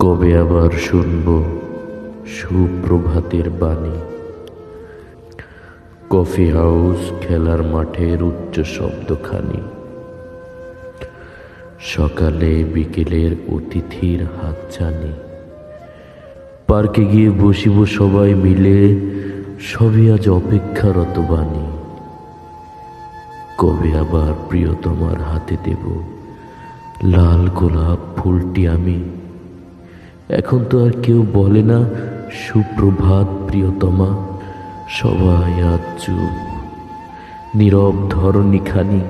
কবে আবার শুনব সুপ্রভাতের বাণী? কফি হাউস খেলার মাঠের উচ্চ শব্দখানি। সকালে বিকেলের অতিথির হাতছানি। পার্কে গিয়ে বসিব সবাই মিলে, সবই আজ অপেক্ষারত বাণী। কবে আবার প্রিয়তমার হাতে দেব লাল গোলাপ ফুলটি আমি? এখন তো আর কেউ বলে না, সুপ্রভাত প্রিয়তমা, সবাই আজ চুপ। নীরব ধরণীখানি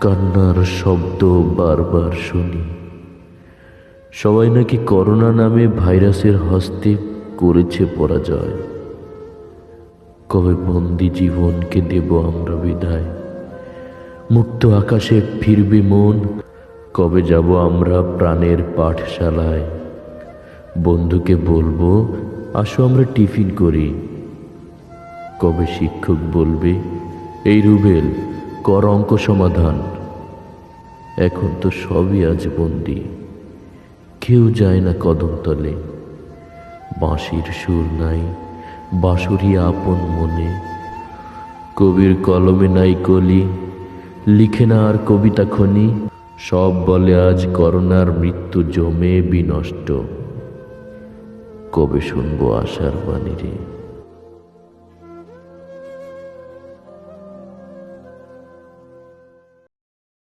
কান্নার শব্দ বারবার শুনি। সবাই নাকি করোনা নামে ভাইরাসের হস্তে করেছে পরাজয়। কবে বন্দি জীবনকে দেব আমরা বিদায়? মুক্ত আকাশে ফিরবে মন, কবে যাব আমরা প্রাণের পাঠশালায়? বন্ধুকে বলব, আসো আমরা টিফিন করি। কবে শিক্ষক বলবে, এই রুবেল, কর অঙ্ক সমাধান। এখন তো সবই আজ বন্দি। কেউ যায় না কদমতলে বাঁশির সুর নাই, বাঁশুরি আপন মনে। কবির কলমে নাই কলি, লিখে না আর কবিতা খনি। সব বলে আজ করোনার মৃত্যু জমে বিনষ্ট। কবে শুনব আশার বাণী রে?